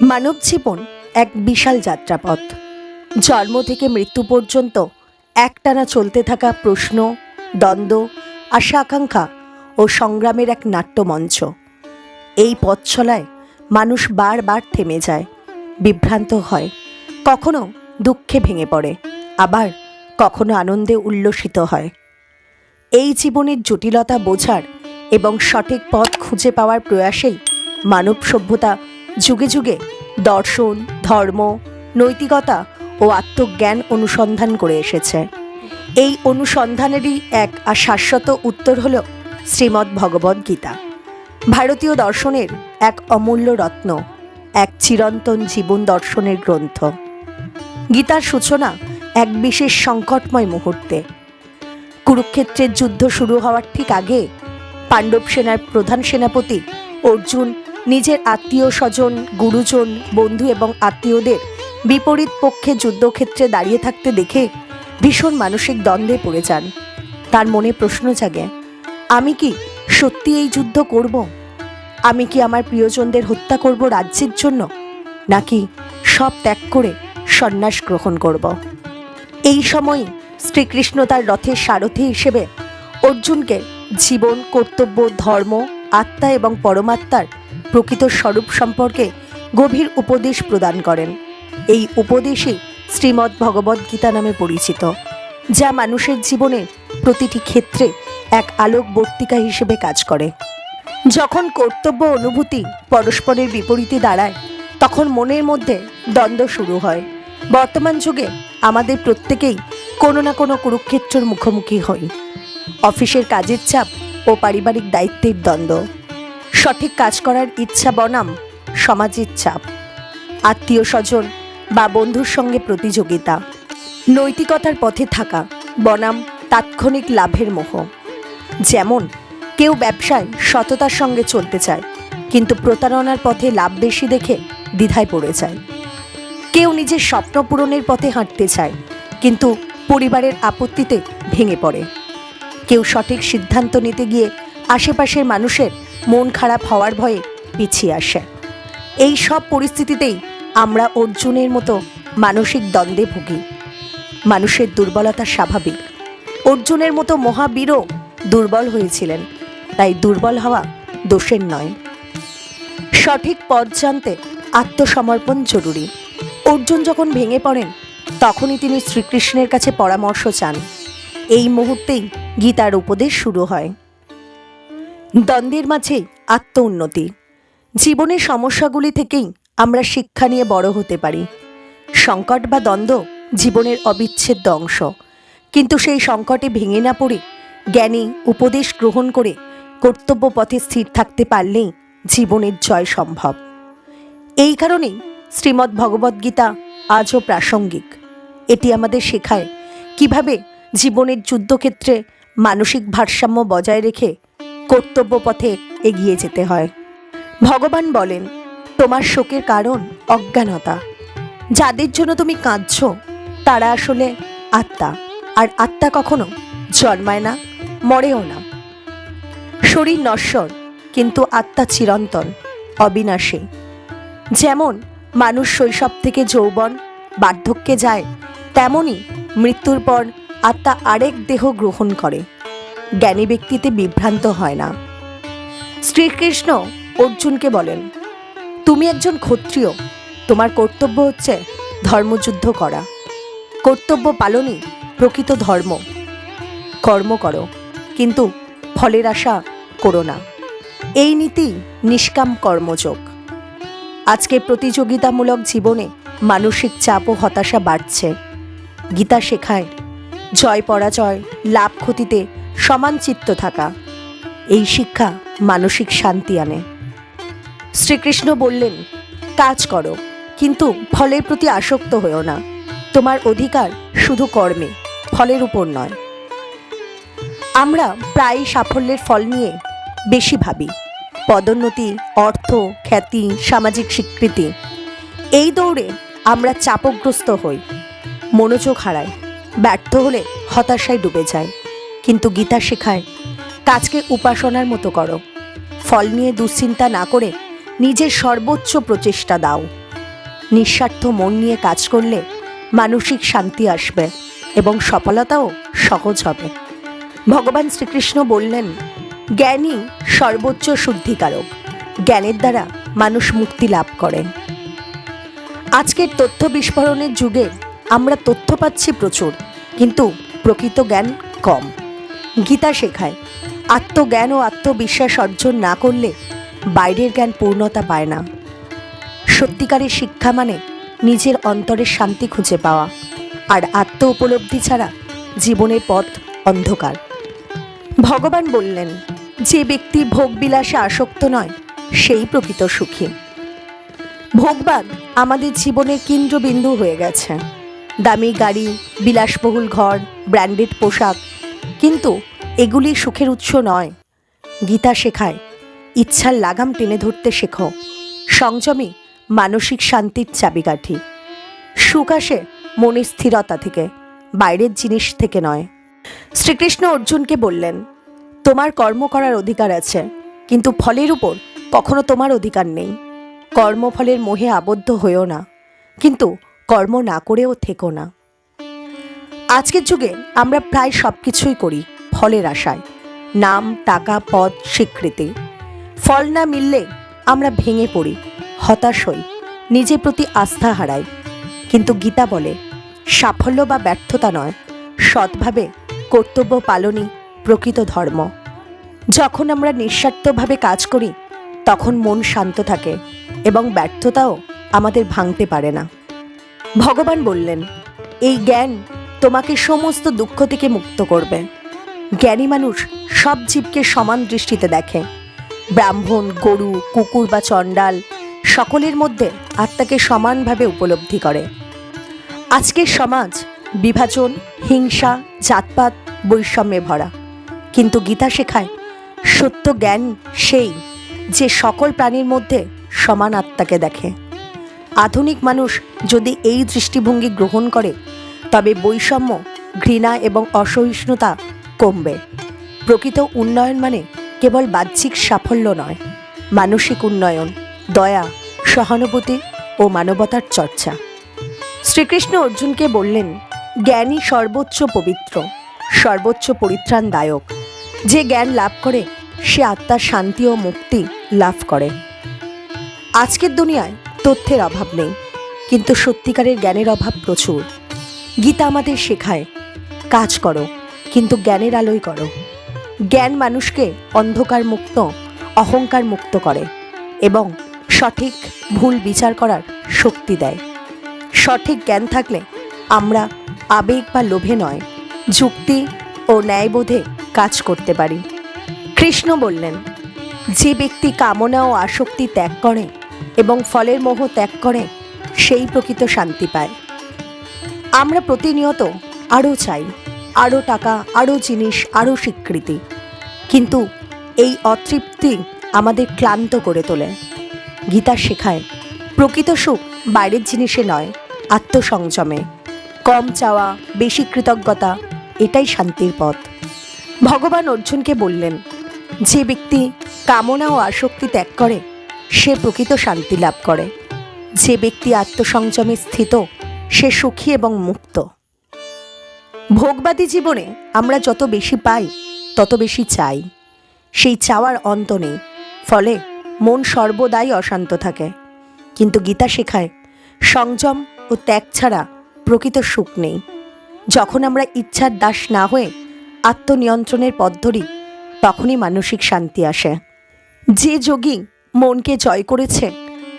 মানব জীবন এক বিশাল যাত্রাপথ। জন্ম থেকে মৃত্যু পর্যন্ত একটানা চলতে থাকা প্রশ্ন, দ্বন্দ্ব আশা আকাঙ্ক্ষা ও সংগ্রামের এক নাট্যমঞ্চ। এই পথ চলায় মানুষ বারবার থেমে যায়, বিভ্রান্ত হয়, কখনো দুঃখে ভেঙে পড়ে, আবার কখনো আনন্দে উল্লসিত হয়। এই জীবনের জটিলতা বোঝার এবং সঠিক পথ খুঁজে পাওয়ার প্রয়াসেই মানব সভ্যতা যুগে যুগে দর্শন, ধর্ম, নৈতিকতা ও আত্মজ্ঞান অনুসন্ধান করে এসেছে। এই অনুসন্ধানেরই এক আর শাশ্বত উত্তর হল শ্রীমদ্ ভগবদ্ গীতা। ভারতীয় দর্শনের এক অমূল্য রত্ন, এক চিরন্তন জীবন দর্শনের গ্রন্থ। গীতার সূচনা এক বিশেষ সংকটময় মুহূর্তে। কুরুক্ষেত্রের যুদ্ধ শুরু হওয়ার ঠিক আগে পাণ্ডব সেনার প্রধান সেনাপতি অর্জুন নিজের আত্মীয় স্বজন গুরুজন, বন্ধু এবং আত্মীয়দের বিপরীত পক্ষে যুদ্ধক্ষেত্রে দাঁড়িয়ে থাকতে দেখে ভীষণ মানসিক দ্বন্দ্বে পড়ে যান। তার মনে প্রশ্ন জাগে, আমি কি সত্যি এই যুদ্ধ করব? আমি কি আমার প্রিয়জনদের হত্যা করব রাজ্যের জন্য? নাকি সব ত্যাগ করে সন্ন্যাস গ্রহণ করব? এই সময় শ্রীকৃষ্ণ তার রথের সারথি হিসেবে অর্জুনকে জীবন, কর্তব্য, ধর্ম, আত্মা এবং পরমাত্মার প্রকৃত স্বরূপ সম্পর্কে গভীর উপদেশ প্রদান করেন। এই উপদেশই শ্রীমৎ শ্রীমদ্ ভগবদ্গীতা নামে পরিচিত, যা মানুষের জীবনের প্রতিটি ক্ষেত্রে এক আলোক আলোকবর্তিকা হিসেবে কাজ করে। যখন কর্তব্য অনুভূতি পরস্পরের বিপরীতে দাঁড়ায়, তখন মনের মধ্যে দ্বন্দ্ব শুরু হয়। বর্তমান যুগে আমাদের প্রত্যেকেই কোনো না কোনো কুরুক্ষেত্রের মুখোমুখি হই। অফিসের কাজের চাপ ও পারিবারিক দায়িত্বের দ্বন্দ্ব। সঠিক কাজ করার ইচ্ছা বনাম, সমাজের চাপ। আত্মীয় স্বজন বা বন্ধুর সঙ্গে প্রতিযোগিতা, নৈতিকতার পথে থাকা, বনাম তাৎক্ষণিক লাভের মোহ। যেমন, কেউ ব্যবসায় সততার সঙ্গে চলতে চায়, কিন্তু প্রতারণার পথে লাভ বেশি দেখে দ্বিধায় পড়ে যায়। কেউ নিজের স্বপ্ন পূরণের পথে হাঁটতে চায়, কিন্তু পরিবারের আপত্তিতে ভেঙে পড়ে। কেউ সঠিক সিদ্ধান্ত নিতে গিয়ে আশেপাশের মানুষের মন খারাপ হওয়ার ভয়ে পিছিয়ে আসে। এই সব পরিস্থিতিতেই আমরা অর্জুনের মতো মানসিক দ্বন্দ্বে ভুগি। মানুষের দুর্বলতা স্বাভাবিক। অর্জুনের মতো মহাবীরও দুর্বল হয়েছিলেন, তাই দুর্বল হওয়া দোষের নয়। সঠিক পথ জানতে আত্মসমর্পণ জরুরি। অর্জুন যখন ভেঙে পড়েন, তখনই তিনি শ্রীকৃষ্ণের কাছে পরামর্শ চান। এই মুহূর্তেই গীতার উপদেশ শুরু হয়। দ্বন্দ্বের মাঝে আত্ম উন্নতি জীবনের সমস্যাগুলি থেকেই আমরা শিক্ষা নিয়ে বড় হতে পারি। সংকট বা দ্বন্দ্ব জীবনের অবিচ্ছেদ্য অংশ। কিন্তু সেই সংকটে ভেঙে না পড়ে জ্ঞানী উপদেশ গ্রহণ করে কর্তব্য পথে স্থির থাকতে পারলেই জীবনের জয় সম্ভব। এই কারণেই শ্রীমদ্ ভগবদ্গীতা আজও প্রাসঙ্গিক। এটি আমাদের শেখায় কীভাবে জীবনের যুদ্ধক্ষেত্রে মানসিক ভারসাম্য বজায় রেখে কর্তব্য পথে এগিয়ে যেতে হয়। ভগবান বলেন, তোমার শোকের কারণ অজ্ঞানতা। যাদের জন্য তুমি কাঁদছ, তারা আসলে আত্মা। আর আত্মা কখনো জন্মায় না, মরেও না। শরীর নশ্বর, কিন্তু আত্মা চিরন্তন, অবিনাশী। যেমন মানুষ শৈশব থেকে যৌবন, বার্ধক্যে যায়, তেমনি মৃত্যুর পর আত্মা আরেক দেহ গ্রহণ করে। জ্ঞানী ব্যক্তিতে বিভ্রান্ত হয় না। শ্রীকৃষ্ণ অর্জুনকে বলেন, তুমি একজন ক্ষত্রিয়। তোমার কর্তব্য হচ্ছে ধর্মযুদ্ধ করা। কর্তব্য পালনই প্রকৃত ধর্ম। কর্ম করো, কিন্তু ফলের আশা করো না। এই নীতি নিষ্কাম কর্মযোগ। আজকে প্রতিযোগিতামূলক জীবনে মানসিক চাপ ও হতাশা বাড়ছে। গীতা শেখায়, জয় পরাজয়, লাভ ক্ষতিতে সমান চিত্ত থাকা। এই শিক্ষা মানসিক শান্তি আনে। শ্রীকৃষ্ণ বললেন, কাজ করো, কিন্তু ফলের প্রতি আসক্ত হয়েও না। তোমার অধিকার শুধু কর্মে, ফলের উপর নয়। আমরা প্রায় সাফল্যের ফল নিয়ে বেশি ভাবি। পদোন্নতি, অর্থ, খ্যাতি, সামাজিক স্বীকৃতি, এই দৌড়ে আমরা চাপগ্রস্ত হই। মনোযোগ হারাই ব্যর্থ হলে হতাশায় ডুবে যায় কিন্তু গীতা শেখায়, কাজকে উপাসনার মতো করো। ফল নিয়ে দুশ্চিন্তা না করে নিজের সর্বোচ্চ প্রচেষ্টা দাও। নিঃস্বার্থ মন নিয়ে কাজ করলে মানসিক শান্তি আসবে এবং সফলতাও সহজ হবে। ভগবান শ্রীকৃষ্ণ বললেন, জ্ঞানই সর্বোচ্চ শুদ্ধিকারক। জ্ঞানের দ্বারা মানুষ মুক্তি লাভ করেন আজকের তথ্য বিস্ফোরণের যুগে আমরা তথ্য পাচ্ছি প্রচুর, কিন্তু প্রকৃত জ্ঞান কম। গীতা শেখায়, আত্মজ্ঞান ও আত্মবিশ্বাস অর্জন না করলে বাইরের জ্ঞান পূর্ণতা পায় না। সত্যিকারের শিক্ষা মানে নিজের অন্তরের শান্তি খুঁজে পাওয়া, আর আত্ম উপলব্ধি ছাড়া জীবনের পথ অন্ধকার। ভগবান বললেন, যে ব্যক্তি ভোগবিলাসে আসক্ত নয়, সেই প্রকৃত সুখী। ভোগবাদ আমাদের জীবনের কেন্দ্রবিন্দু হয়ে গেছে। দামি গাড়ি, বিলাসবহুল ঘর, ব্র্যান্ডেড পোশাক, কিন্তু এগুলি সুখের উৎস নয়। গীতা শেখায়, ইচ্ছার লাগাম টেনে ধরতে শেখো। সংযমী, মানসিক শান্তির চাবিকাঠি। সুখ আসে মনের স্থিরতা থেকে, বাইরের জিনিস থেকে নয়। শ্রীকৃষ্ণ অর্জুনকে বললেন, তোমার কর্ম করার অধিকার আছে, কিন্তু ফলের উপর কখনো তোমার অধিকার নেই। কর্মফলের মোহে আবদ্ধ হয়েও না, কিন্তু কর্ম না করেও থেকো না। আজকের যুগে আমরা প্রায় সব কিছুই করি। ফলের আশায়। নাম, টাকা, পদ, স্বীকৃতি। ফল না মিললে আমরা ভেঙে পড়ি, হতাশ হই নিজের প্রতি আস্থা হারাই। কিন্তু গীতা বলে, সাফল্য বা ব্যর্থতা নয়, সৎভাবে কর্তব্য পালনই প্রকৃত ধর্ম। যখন আমরা নিঃস্বার্থভাবে কাজ করি, তখন মন শান্ত থাকে এবং ব্যর্থতাও আমাদের ভাঙতে পারে না। ভগবান বললেন, এই জ্ঞান তোমাকে সমস্ত দুঃখ থেকে মুক্ত করবে। জ্ঞানী মানুষ সব জীবকে সমান দৃষ্টিতে দেখে। ব্রাহ্মণ, গরু, কুকুর বা চণ্ডাল সকলের মধ্যে আত্মাকে সমানভাবে উপলব্ধি করে। আজকের সমাজ বিভাজন, হিংসা, জাতপাত, বৈষম্যে ভরা। কিন্তু গীতা শেখায়, সত্য জ্ঞান সেই যে সকল প্রাণীর মধ্যে সমান আত্মাকে দেখে। আধুনিক মানুষ যদি এই দৃষ্টিভঙ্গি গ্রহণ করে, তবে বৈষম্য, ঘৃণা এবং অসহিষ্ণুতা কমবে। প্রকৃত উন্নয়ন মানে কেবল বাহ্যিক সাফল্য নয়, মানসিক উন্নয়ন, দয়া, সহানুভূতি ও মানবতার চর্চা। শ্রীকৃষ্ণ অর্জুনকে বললেন, জ্ঞানই সর্বোচ্চ পবিত্র, সর্বোচ্চ পরিত্রাণদায়ক। যে জ্ঞান লাভ করে, সে আত্মার শান্তি ও মুক্তি লাভ করে। আজকের দুনিয়ায় তথ্যের অভাব নেই, কিন্তু সত্যিকারের জ্ঞানের অভাব প্রচুর। গীতা আমাদের শেখায়, কাজ করো কিন্তু জ্ঞানের আলোই করো। জ্ঞান মানুষকে অন্ধকার মুক্ত অহংকার মুক্ত করে এবং সঠিক ভুল বিচার করার শক্তি দেয়। সঠিক জ্ঞান থাকলে আমরা আবেগ বা লোভে নয়, যুক্তি ও ন্যায়বোধে কাজ করতে পারি। কৃষ্ণ বললেন, যে ব্যক্তি কামনা ও আসক্তি ত্যাগ করে এবং ফলের মোহ ত্যাগ করে, সেই প্রকৃত শান্তি পায়। আমরা প্রতিনিয়ত আরও চাই। আরও টাকা আরও জিনিস আরও স্বীকৃতি। কিন্তু এই অতৃপ্তি আমাদের ক্লান্ত করে তোলে। গীতা শেখায়, প্রকৃত সুখ বাইরের জিনিসে নয়, আত্মসংযমে। কম চাওয়া, বেশি কৃতজ্ঞতা, এটাই শান্তির পথ। ভগবান অর্জুনকে বললেন, যে ব্যক্তি কামনা ও আসক্তি ত্যাগ করে, সে প্রকৃত শান্তি লাভ করে। যে ব্যক্তি আত্মসংযমে স্থিত, সে সুখী এবং মুক্ত। ভোগবাদী জীবনে আমরা যত বেশি পাই, তত বেশি চাই। সেই চাওয়ার অন্ত নেই, ফলে মন সর্বদাই অশান্ত থাকে। কিন্তু গীতা শেখায়, সংযম ও ত্যাগ ছাড়া প্রকৃত সুখ নেই। যখন আমরা ইচ্ছার দাস না হয়ে আত্মনিয়ন্ত্রণের পথ ধরি, তখনই মানসিক শান্তি আসে। যে যোগী মনকে জয় করেছে,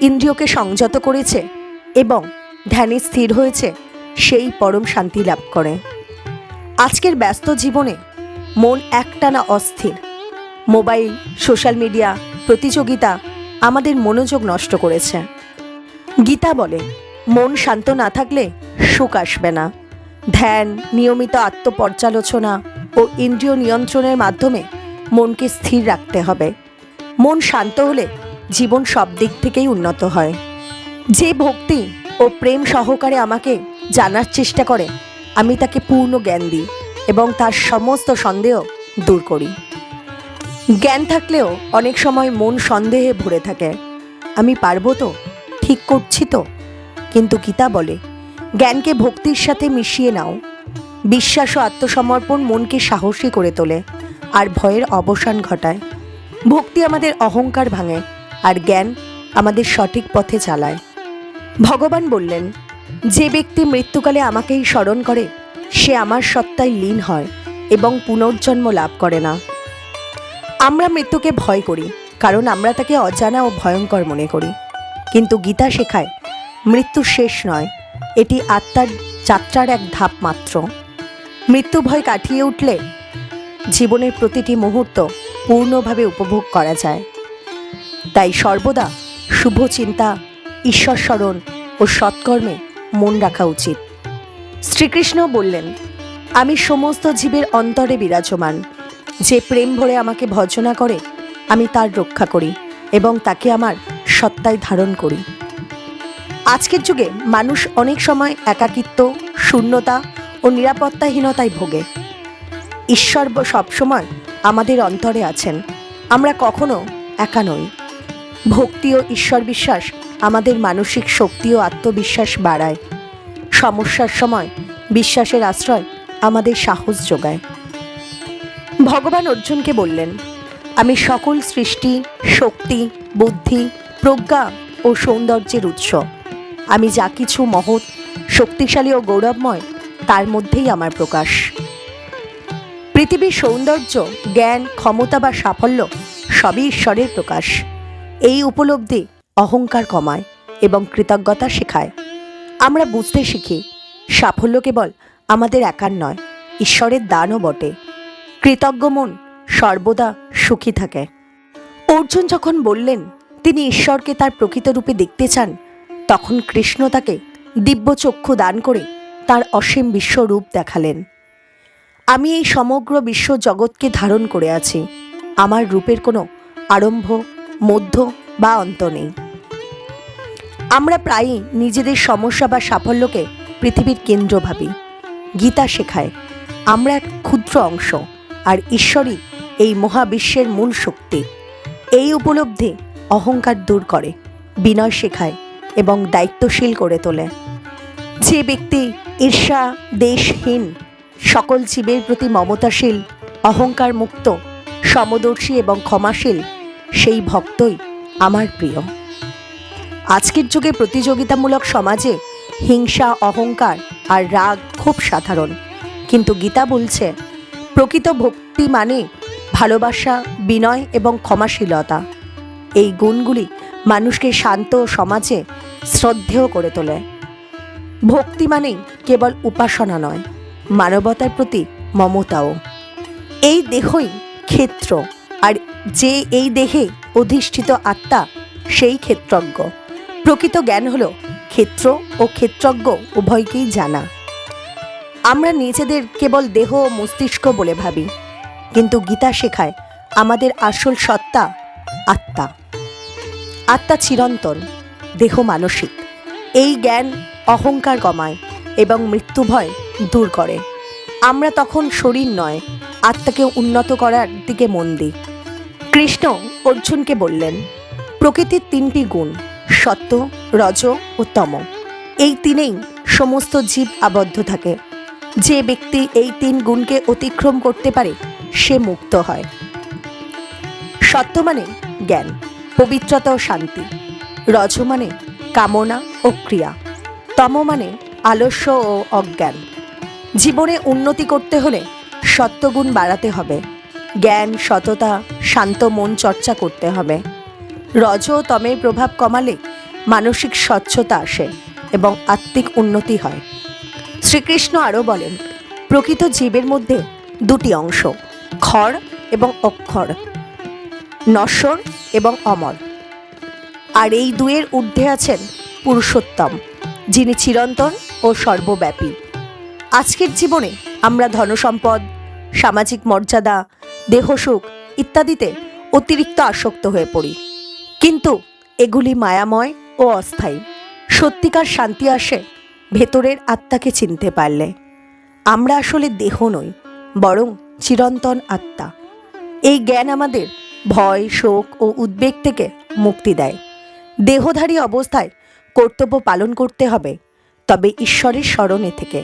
ইন্দ্রিয়কে সংযত করেছে এবং ধ্যানে স্থির হয়েছে, সেই পরম শান্তি লাভ করে। আজকের ব্যস্ত জীবনে মন একটানা অস্থির। মোবাইল, সোশ্যাল মিডিয়া, প্রতিযোগিতা আমাদের মনোযোগ নষ্ট করেছে। গীতা বলে, মন শান্ত না থাকলে সুখ আসবে না। ধ্যান, নিয়মিত আত্মপর্যালোচনা ও ইন্দ্রিয় নিয়ন্ত্রণের মাধ্যমে মনকে স্থির রাখতে হবে। মন শান্ত হলে জীবন সব দিক থেকেই উন্নত হয়। যে ভক্তি ও প্রেম সহকারে আমাকে জানার চেষ্টা করে আমি তাকে পূর্ণ জ্ঞান দিই এবং তার সমস্ত সন্দেহ দূর করি। জ্ঞান থাকলেও অনেক সময় মন সন্দেহে ভরে থাকে। আমি পারব তো? ঠিক করছি তো? কিন্তু গীতা বলে, জ্ঞানকে ভক্তির সাথে মিশিয়ে নাও। বিশ্বাস ও আত্মসমর্পণ মনকে সাহসী করে তোলে আর ভয়ের অবসান ঘটায়। ভক্তি আমাদের অহংকার ভাঙে আর জ্ঞান আমাদের সঠিক পথে চালায়। ভগবান বললেন যে ব্যক্তি মৃত্যুকালে আমাকেই স্মরণ করে, সে আমার সত্তায় লীন হয় এবং পুনর্জন্ম লাভ করে না। আমরা মৃত্যুকে ভয় করি, কারণ আমরা তাকে অজানা ও ভয়ঙ্কর মনে করি। কিন্তু গীতা শেখায়, মৃত্যু শেষ নয়, এটি আত্মার যাত্রার এক ধাপ মাত্র। মৃত্যু ভয় কাটিয়ে উঠলে জীবনের প্রতিটি মুহূর্ত পূর্ণভাবে উপভোগ করা যায়। তাই সর্বদা শুভ চিন্তা, ঈশ্বর স্মরণ ও সৎকর্মে মন রাখা উচিত। শ্রীকৃষ্ণ বললেন, আমি সমস্ত জীবের অন্তরে বিরাজমান। যে প্রেম ভরে আমাকে ভজনা করে, আমি তার রক্ষা করি এবং তাকে আমার সত্তায় ধারণ করি। আজকের যুগে মানুষ অনেক সময় একাকিত্ব, শূন্যতা ও নিরাপত্তাহীনতায় ভোগে। ঈশ্বর সবসময় আমাদের অন্তরে আছেন। আমরা কখনো একা নই। ভক্তি ও ঈশ্বর বিশ্বাস আমাদের মানসিক শক্তি ও আত্মবিশ্বাস বাড়ায়। সমস্যার সময় বিশ্বাসের আশ্রয় আমাদের সাহস যোগায়। ভগবান অর্জুনকে বললেন, আমি সকল সৃষ্টি, শক্তি, বুদ্ধি, প্রজ্ঞা ও সৌন্দর্যের উৎস। আমি যা কিছু মহৎ, শক্তিশালী ও গৌরবময়, তার মধ্যেই আমার প্রকাশ। পৃথিবীর সৌন্দর্য, জ্ঞান, ক্ষমতা বা সাফল্য সবই ঈশ্বরের প্রকাশ। এই উপলব্ধি অহংকার কমায় এবং কৃতজ্ঞতা শেখায়। আমরা বুঝতে শিখি, সাফল্য কেবল আমাদের একার নয়, ঈশ্বরের দানও বটে। কৃতজ্ঞ মন সর্বদা সুখী থাকে। অর্জুন যখন বললেন, তিনি ঈশ্বরকে তার প্রকৃত রূপে দেখতে চান তখন কৃষ্ণ তাকে দিব্য চক্ষু দান করে তার অসীম বিশ্বরূপ দেখালেন। আমি এই সমগ্র বিশ্ব জগৎকে ধারণ করে আছি। আমার রূপের কোনো আরম্ভ, মধ্য বা অন্ত নেই। আমরা প্রায়ই নিজেদের সমস্যা বা সাফল্যকে পৃথিবীর কেন্দ্র ভাবি। গীতা শেখায়, আমরা এক ক্ষুদ্র অংশ, আর ঈশ্বরই এই মহাবিশ্বের মূল শক্তি। এই উপলব্ধি অহংকার দূর করে, বিনয় শেখায় এবং দায়িত্বশীল করে তোলে। যে ব্যক্তি ঈর্ষা, দেশহীন, সকল জীবের প্রতি মমতাশীল অহংকার মুক্ত সমদর্শী এবং ক্ষমাশীল, সেই ভক্তই আমার প্রিয়। আজকের যুগে প্রতিযোগিতামূলক সমাজে হিংসা, অহংকার আর রাগ খুব সাধারণ। কিন্তু গীতা বলছে, প্রকৃত ভক্তি মানে ভালোবাসা, বিনয় এবং ক্ষমাশীলতা। এই গুণগুলি মানুষকে শান্ত সমাজে শ্রদ্ধেয় করে তোলে। ভক্তি মানেই কেবল উপাসনা নয়, মানবতার প্রতি মমতাও। এই দেহই ক্ষেত্র, আর যে এই দেহে অধিষ্ঠিত আত্মা, সেই ক্ষেত্রজ্ঞ। প্রকৃত জ্ঞান হলো ক্ষেত্র ও ক্ষেত্রজ্ঞ উভয়কেই জানা। আমরা নিজেদের কেবল দেহ ও মস্তিষ্ক বলে ভাবি, কিন্তু গীতা শেখায় আমাদের আসল সত্তা আত্মা। আত্মা চিরন্তন, দেহ মানসিক। এই জ্ঞান অহংকার কমায় এবং মৃত্যু ভয় দূর করে। আমরা তখন শরীর নয়, আত্মাকে উন্নত করার দিকে মন দিই। কৃষ্ণ অর্জুনকে বললেন, প্রকৃতির তিনটি গুণ সত্য, রজ ও তম। এই তিনেই সমস্ত জীব আবদ্ধ থাকে। যে ব্যক্তি এই তিন গুণকে অতিক্রম করতে পারে, সে মুক্ত হয়। সত্য মানে জ্ঞান, পবিত্রতা ও শান্তি। রজ মানে কামনা ও ক্রিয়া। তম মানে আলস্য ও অজ্ঞান। জীবনে উন্নতি করতে হলে সত্যগুণ বাড়াতে হবে। জ্ঞান, সততা, শান্ত মন চর্চা করতে হবে। রজ ও তমের প্রভাব কমালে মানসিক স্বচ্ছতা আসে এবং আত্মিক উন্নতি হয়। শ্রীকৃষ্ণ আরও বলেন, প্রকৃত জীবের মধ্যে দুটি অংশ ক্ষর এবং অক্ষর, নশ্বর এবং অমর। আর এই দুয়ের ঊর্ধ্বে আছেন পুরুষোত্তম, যিনি চিরন্তন ও সর্বব্যাপী। আজকের জীবনে আমরা ধনসম্পদ, সামাজিক মর্যাদা দেহসুখ ইত্যাদিতে অতিরিক্ত আসক্ত হয়ে পড়ি। কিন্তু এগুলি মায়াময় ও অস্থায়ী। সত্যিকার শান্তি আসে ভেতরের আত্মাকে চিনতে পারলে। আমরা আসলে দেহ নই, বরং চিরন্তন আত্মা। এই জ্ঞান আমাদের ভয়, শোক ও উদ্বেগ থেকে মুক্তি দেয়। দেহধারী অবস্থায় কর্তব্য পালন করতে হবে, তবে ঈশ্বরের স্মরণে থেকে।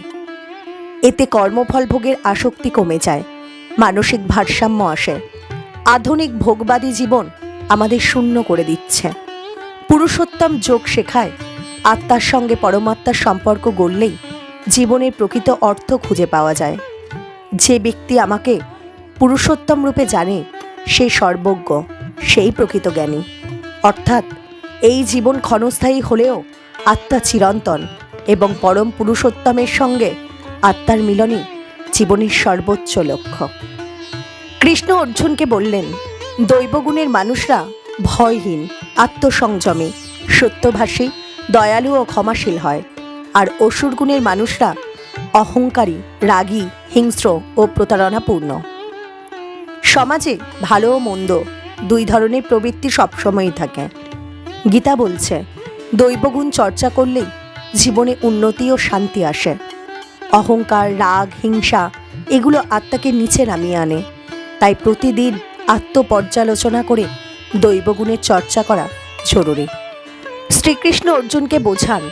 এতে কর্মফল ভোগের আসক্তি কমে যায়, মানসিক ভারসাম্য আসে। আধুনিক ভোগবাদী জীবন আমাদের শূন্য করে দিচ্ছে। পুরুষোত্তম যোগ শেখায়, আত্মার সঙ্গে পরমাত্মার সম্পর্ক গড়লেই জীবনের প্রকৃত অর্থ খুঁজে পাওয়া যায়। যে ব্যক্তি আমাকে পুরুষোত্তম রূপে জানে, সে সর্বজ্ঞ, সেই প্রকৃত জ্ঞানী। অর্থাৎ এই জীবন ক্ষণস্থায়ী হলেও আত্মা চিরন্তন এবং পরম পুরুষোত্তমের সঙ্গে আত্মার মিলনই জীবনের সর্বোচ্চ লক্ষ্য। কৃষ্ণ অর্জুনকে বললেন দৈবগুণের মানুষরা ভয়হীন, আত্মসংযমী, সত্যভাষী, দয়ালু ও ক্ষমাশীল হয়। আর অসুর গুণের মানুষরা অহংকারী, রাগী, হিংস্র ও প্রতারণাপূর্ণ। সমাজে ভালো ও মন্দ দুই ধরনের প্রবৃত্তি সবসময়ই থাকে। গীতা বলছে, দৈবগুণ চর্চা করলেই জীবনে উন্নতি ও শান্তি আসে। অহংকার, রাগ, হিংসা এগুলো আত্মাকে নিচে নামিয়ে আনে। তাই প্রতিদিন আত্মপর্যালোচনা করে দৈবগুণের চর্চা করা জরুরি। শ্রীকৃষ্ণ অর্জুনকে বোঝান,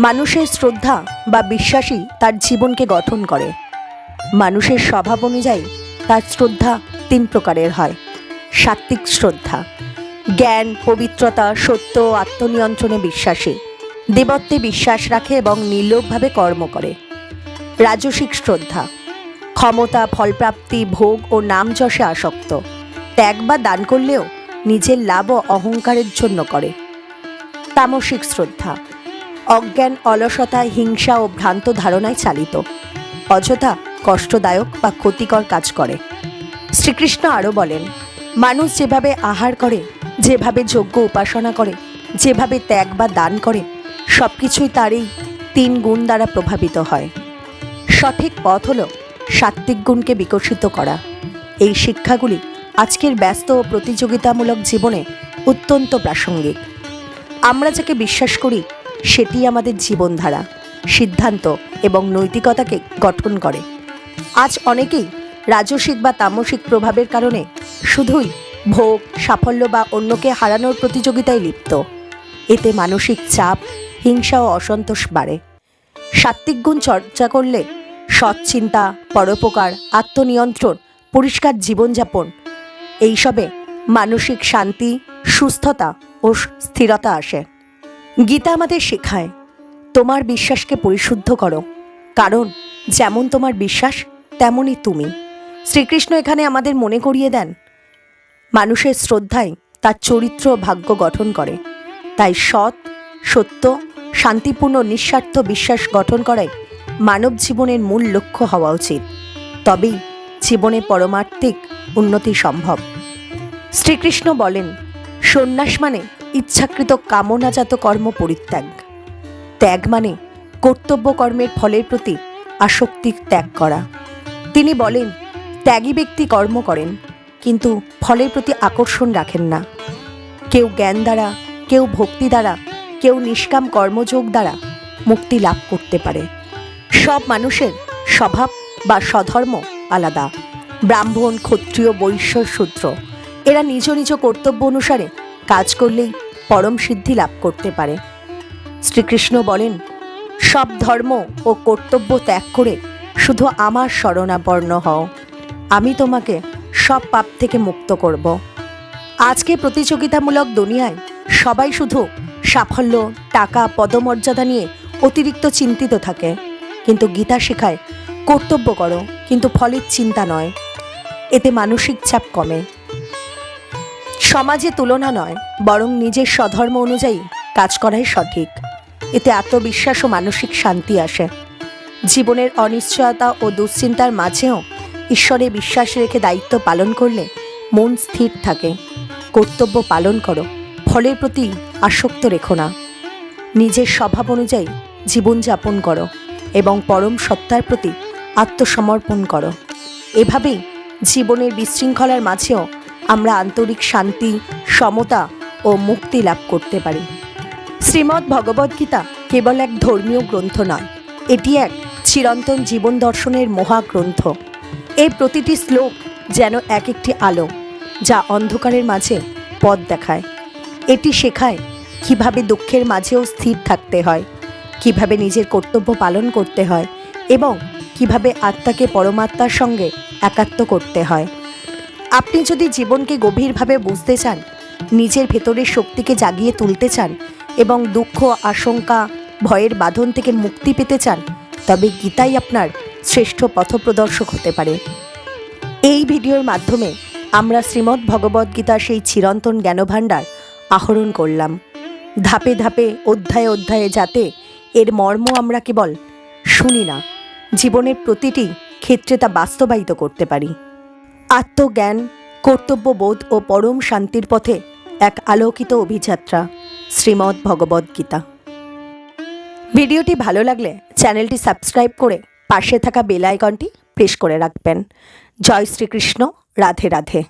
মানুষের শ্রদ্ধা বা বিশ্বাসই তার জীবনকে গঠন করে। মানুষের স্বভাব অনুযায়ী তার শ্রদ্ধা তিন প্রকারের হয়। সাত্ত্বিক শ্রদ্ধা, জ্ঞান, পবিত্রতা, সত্য, আত্মনিয়ন্ত্রণে বিশ্বাসী, দেবত্বে বিশ্বাস রাখে এবং নির্লোভভাবে কর্ম করে। রাজসিক শ্রদ্ধা, ক্ষমতা, ফলপ্রাপ্তি, ভোগ ও নাম যশে আসক্ত। ত্যাগ বা দান করলেও নিজের লাভ ও অহংকারের জন্য করে। তামসিক শ্রদ্ধা, অজ্ঞান, অলসতা, হিংসা ও ভ্রান্ত ধারণায় চালিত। অযথা কষ্টদায়ক বা ক্ষতিকর কাজ করে। শ্রীকৃষ্ণ আরও বলেন, মানুষ যেভাবে আহার করে, যেভাবে যোগ্য উপাসনা করে, যেভাবে ত্যাগ বা দান করে সব কিছুই তার এই তিন গুণ দ্বারা প্রভাবিত হয়। সঠিক পথ হল সাত্ত্বিক গুণকে বিকশিত করা। এই শিক্ষাগুলি আজকের ব্যস্ত ও প্রতিযোগিতামূলক জীবনে অত্যন্ত প্রাসঙ্গিক। আমরা যাকে বিশ্বাস করি সেটি আমাদের জীবনধারা, সিদ্ধান্ত এবং নৈতিকতাকে গঠন করে। আজ অনেকেই রাজসিক বা তামসিক প্রভাবের কারণে শুধুই ভোগ, সাফল্য বা অন্যকে হারানোর প্রতিযোগিতায় লিপ্ত। এতে মানসিক চাপ, হিংসা ও অসন্তোষ বাড়ে। সাত্ত্বিক গুণ চর্চা করলে সৎ চিন্তা পরোপকার, আত্মনিয়ন্ত্রণ, পরিষ্কার জীবনযাপন এইসবে মানসিক শান্তি, সুস্থতা ও স্থিরতা আসে। গীতা আমাদের শেখায়, তোমার বিশ্বাসকে পরিশুদ্ধ করো। কারণ যেমন তোমার বিশ্বাস, তেমনই তুমি। শ্রীকৃষ্ণ এখানে আমাদের মনে করিয়ে দেন, মানুষের শ্রদ্ধাই তার চরিত্র ভাগ্য গঠন করে। তাই সৎ, সত্য, শান্তিপূর্ণ, নিঃস্বার্থ বিশ্বাস গঠন করাই মানব জীবনের মূল লক্ষ্য হওয়া উচিত। তবেই জীবনে পরমার্থিক উন্নতি সম্ভব। শ্রীকৃষ্ণ বলেন, সন্ন্যাস মানে ইচ্ছাকৃত কামনাজাত কর্ম পরিত্যাগ। ত্যাগ মানে কর্তব্য কর্মের ফলের প্রতি আসক্তি ত্যাগ করা। তিনি বলেন, ত্যাগী ব্যক্তি কর্ম করেন, কিন্তু ফলের প্রতি আকর্ষণ রাখেন না। কেউ জ্ঞান দ্বারা, কেউ ভক্তি দ্বারা, কেউ নিষ্কাম কর্মযোগ দ্বারা মুক্তি লাভ করতে পারে। সব মানুষের স্বভাব বা স্বধর্ম আলাদা। ব্রাহ্মণ, ক্ষত্রিয়, বৈশ্য, শূদ্র। এরা নিজ নিজ কর্তব্য অনুসারে কাজ করলেই পরম সিদ্ধি লাভ করতে পারে। শ্রীকৃষ্ণ বলেন, সব ধর্ম ও কর্তব্য ত্যাগ করে শুধু আমার শরণাপন্ন হও। আমি তোমাকে সব পাপ থেকে মুক্ত করব। আজকে প্রতিযোগিতামূলক দুনিয়ায় সবাই শুধু সাফল্য, টাকা, পদমর্যাদা নিয়ে অতিরিক্ত চিন্তিত থাকে। কিন্তু গীতা শেখায়, কর্তব্য করো। কিন্তু ফলের চিন্তা নয়। এতে মানসিক চাপ কমে। সমাজে তুলনা নয়, বরং নিজের স্বধর্ম অনুযায়ী কাজ করাই সঠিক। এতে আত্মবিশ্বাস ও মানসিক শান্তি আসে। জীবনের অনিশ্চয়তা ও দুশ্চিন্তার মাঝেও ঈশ্বরে বিশ্বাস রেখে দায়িত্ব পালন করলে মন স্থির থাকে। কর্তব্য পালন করো, ফলের প্রতি আসক্ত রেখো না। নিজের স্বভাব অনুযায়ী জীবনযাপন করো এবং পরম সত্তার প্রতি আত্মসমর্পণ করো। এভাবেই জীবনের বিশৃঙ্খলার মাঝেও আমরা আন্তরিক শান্তি, সমতা ও মুক্তি লাভ করতে পারি। শ্রীমদ্ ভগবদ্গীতা কেবল এক ধর্মীয় গ্রন্থ নয়, এটি এক চিরন্তন জীবন দর্শনের মহাগ্রন্থ এই প্রতিটি শ্লোক যেন এক একটি আলো, যা অন্ধকারের মাঝে পথ দেখায়। এটি শেখায় কীভাবে দুঃখের মাঝেও স্থির থাকতে হয়, কীভাবে নিজের কর্তব্য পালন করতে হয় এবং কীভাবে আত্মাকে পরমাত্মার সঙ্গে একাত্ম করতে হয়? আপনি যদি জীবনকে গভীরভাবে বুঝতে চান, নিজের ভেতরের শক্তিকে জাগিয়ে তুলতে চান এবং দুঃখ, আশঙ্কা, ভয়ের বাঁধন থেকে মুক্তি পেতে চান, তবে গীতাই আপনার শ্রেষ্ঠ পথপ্রদর্শক হতে পারে। এই ভিডিওর মাধ্যমে আমরা শ্রীমদ্ ভগবদ্গীতার সেই চিরন্তন জ্ঞানভাণ্ডার আহরণ করলাম। ধাপে ধাপে, অধ্যায়ে অধ্যায়ে যাতে এর মর্ম আমরা কেবল শুনি না। জীবনের প্রতিটি ক্ষেত্রে তা বাস্তবায়িত করতে পারি। আত্মজ্ঞান, কর্তব্যবোধ ও পরম শান্তির পথে এক আলোকিত অভিযাত্রা। শ্রীমদ ভগবদ গীতা। ভিডিওটি ভালো লাগলে চ্যানেলটি সাবস্ক্রাইব করে পাশে থাকা বেল আইকনটি প্রেস করে রাখবেন। জয় শ্রীকৃষ্ণ, রাধে রাধে।